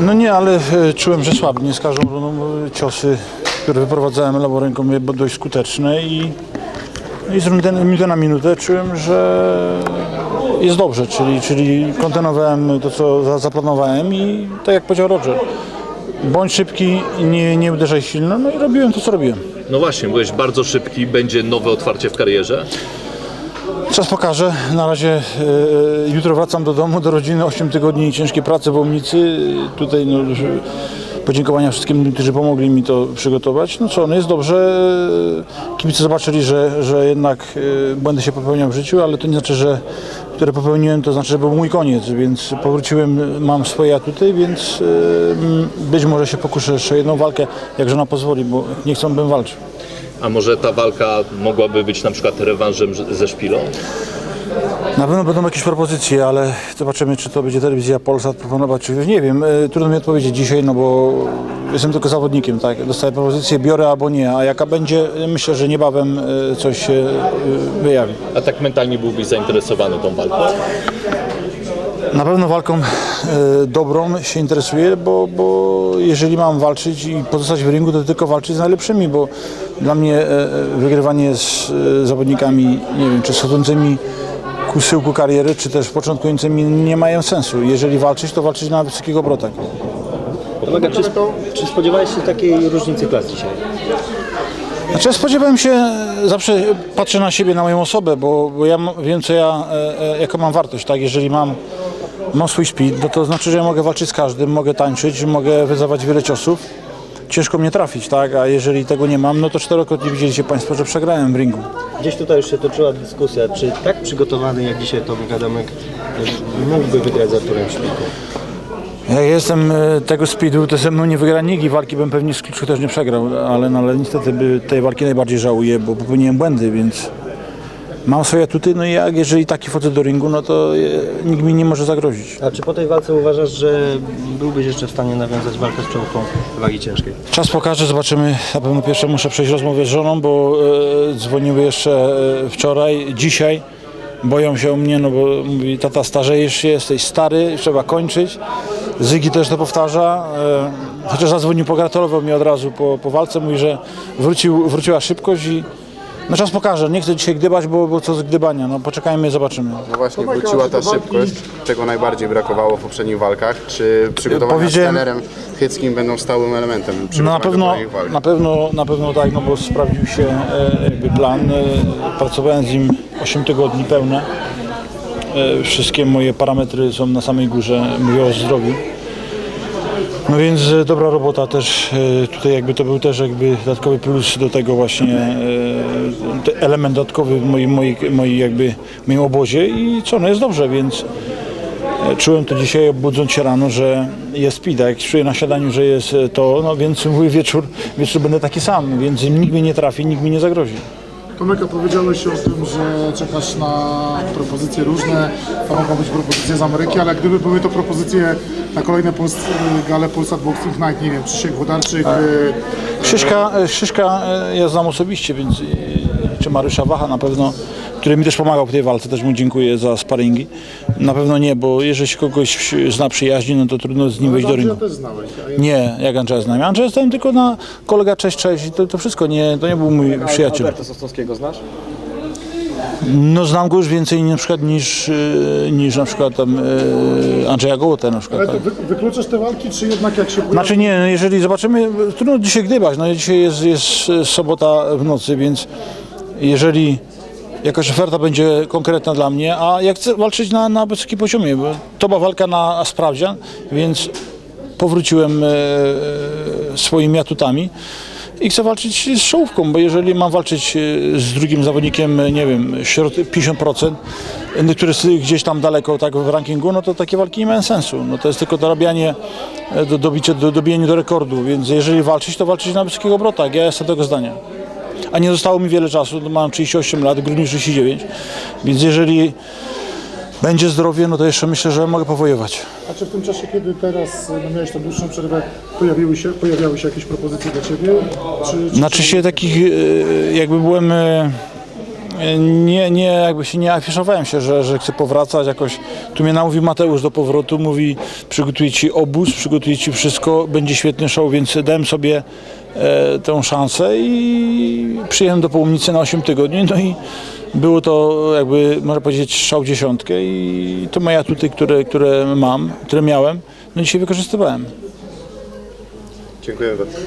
No nie, ale e, czułem, że słabnie z każdą rundą e, ciosy, które wyprowadzałem lewą ręką były dość skuteczne i, i z minutę na minutę czułem, że jest dobrze, czyli, czyli kontynuowałem to, co za- zaplanowałem i tak jak powiedział Roger, bądź szybki, nie, nie uderzaj silno, no i robiłem to, co robiłem. No właśnie, byłeś bardzo szybki, będzie nowe otwarcie w karierze. Czas pokaże. Na razie e, jutro wracam do domu, do rodziny. 8 tygodni ciężkiej pracy w Łomnicy. Tutaj no, podziękowania wszystkim, którzy pomogli mi to przygotować. No co, no jest dobrze. Kibice zobaczyli, że, że jednak e, błędy się popełniam w życiu, ale to nie znaczy, że które popełniłem, to znaczy, że był mój koniec, więc powróciłem, mam swoje atuty, więc e, być może się pokuszę jeszcze jedną walkę, jak żona pozwoli, bo nie chcą, bym walczył. A może ta walka mogłaby być na przykład rewanżem ze Szpilą? Na pewno będą jakieś propozycje, ale zobaczymy, czy to będzie telewizja Polsat proponować, czy nie wiem. E, Trudno mi odpowiedzieć dzisiaj, no bo jestem tylko zawodnikiem, tak? Dostaję propozycję, biorę albo nie, a jaka będzie, myślę, że niebawem e, coś się e, wyjawi. A tak mentalnie byłbyś zainteresowany tą walką? Na pewno walką e, dobrą się interesuję, bo, bo jeżeli mam walczyć i pozostać w ringu, to tylko walczyć z najlepszymi, bo dla mnie e, e, wygrywanie z zawodnikami, nie wiem, czy schodzącymi ku syłku kariery, czy też początkującymi nie mają sensu. Jeżeli walczyć, to walczyć na wysokich obrotach. Kolega, czy, czy spodziewałeś się takiej różnicy klas dzisiaj? Znaczy spodziewałem się, zawsze patrzę na siebie, na moją osobę, bo, bo ja wiem, co ja, e, jaką mam wartość, tak? Jeżeli mam, mam swój speed, no to znaczy, że ja mogę walczyć z każdym, mogę tańczyć, mogę wydawać wiele ciosów. Ciężko mnie trafić, tak? A jeżeli tego nie mam, no to czterokrotnie widzieliście Państwo, że przegrałem w ringu. Gdzieś tutaj już się toczyła dyskusja, czy tak przygotowany jak dzisiaj Tomek Adamek y, mógłby wygrać z Arturem Szpilką? Jak jestem e, tego speedu, to ze mną nie wygra nikt i walki bym pewnie z kluczu też nie przegrał, ale, no, ale niestety tej walki najbardziej żałuję, bo popełniłem błędy, więc mam swoje atuty, no i jak jeżeli taki wchodzę do ringu, no to e, nikt mi nie może zagrozić. A czy po tej walce uważasz, że byłbyś jeszcze w stanie nawiązać walkę z czołówką wagi ciężkiej? Czas pokaże, zobaczymy. Na pewno pierwsze muszę przejść rozmowę z żoną, bo e, dzwoniły jeszcze e, wczoraj, dzisiaj. Boją się o mnie, no bo mówi, tata starzejesz się, jesteś stary, trzeba kończyć. Zygi też to powtarza. E, chociaż zadzwonił, pogratulował mi od razu po, po walce, mówi, że wrócił, wróciła szybkość i no czas pokaże. Nie chcę dzisiaj gdybać, bo, bo co z gdybania. No poczekajmy i zobaczymy. No właśnie wróciła ta szybkość, czego najbardziej brakowało w poprzednich walkach. Czy przygotowania Powiedziałem- z trenerem Chyckim będą stałym elementem No na przygotowania do pewno, kolejnych walk? na pewno, na pewno tak, no bo sprawdził się e, jakby plan. E, pracowałem z nim 8 tygodni pełne. E, wszystkie moje parametry są na samej górze, mówię o zdrowiu. No więc e, dobra robota też, e, tutaj jakby to był też jakby dodatkowy plus do tego właśnie e, element dodatkowy w moim, moim, moim jakby moim obozie i co, no jest dobrze, więc Czułem to dzisiaj, budząc się rano, że jest speed. a Jak czuję na siadaniu, że jest to, no więc mówię wieczór, wieczór będę taki sam, więc nikt mnie nie trafi, nikt mi nie zagrozi. Tomek, a powiedziałeś o tym, że czekasz na propozycje różne, to mogą być propozycje z Ameryki, ale gdyby były to propozycje na kolejne Pols gale Polsat Boxing Night, nie wiem, Krzysiek Włodarczyk, y, Krzyśka, Krzyśka e, ja znam osobiście, więc czy Mariusza Wacha na pewno, który mi też pomagał w tej walce, też mu dziękuję za sparingi. Na pewno nie, bo jeżeli się kogoś zna przyjaźni, no to trudno z nim wejść do Andrzeja ringu. też znałeś. A ja Nie, jak Andrzeja znam. Andrzeja jestem tylko na kolega cześć, cześć i to, to wszystko, nie, to nie był mój przyjaciel. Alberta Sosnowskiego znasz? No znam go już więcej na przykład niż, e, niż na przykład tam e, Andrzeja Gołotę na przykład. Ale Tak. to wy, wykluczasz te walki, czy jednak jak się pojawi... Znaczy nie, no jeżeli zobaczymy, trudno dzisiaj gdybać, no dzisiaj jest, jest sobota w nocy, więc jeżeli jakaś oferta będzie konkretna dla mnie, a ja chcę walczyć na, na wysokim poziomie, bo to była walka na sprawdzian, więc powróciłem e, swoimi atutami i chcę walczyć z czołówką, bo jeżeli mam walczyć e, z drugim zawodnikiem, e, nie wiem, środ 50%, e, który jest gdzieś tam daleko tak w rankingu, no to takie walki nie mają sensu. No to jest tylko dorabianie, e, do, dobicie, do, do rekordu, więc jeżeli walczyć, to walczyć na wysokich obrotach. Ja jestem tego zdania. A nie zostało mi wiele czasu, no mam 38 lat, grudniu 39, więc jeżeli będzie zdrowie, no to jeszcze myślę, że mogę powojować. A czy w tym czasie, kiedy teraz no, miałeś tę dłuższą przerwę, pojawiły się, pojawiały się jakieś propozycje dla Ciebie? Czy, czy, Znaczy się takich, e, jakby byłem e, nie, nie, jakby się nie afiszowałem się, że, że chcę powracać jakoś. Tu mnie namówił Mateusz do powrotu, mówi przygotuję ci obóz, przygotuję ci wszystko, będzie świetny show, więc dałem sobie e, tę szansę i przyjechałem do Połomnicy na 8 tygodni, no i było to jakby, można powiedzieć, szał dziesiątkę i to moje atuty, które, które mam, które miałem, no dzisiaj wykorzystywałem. Dziękuję bardzo.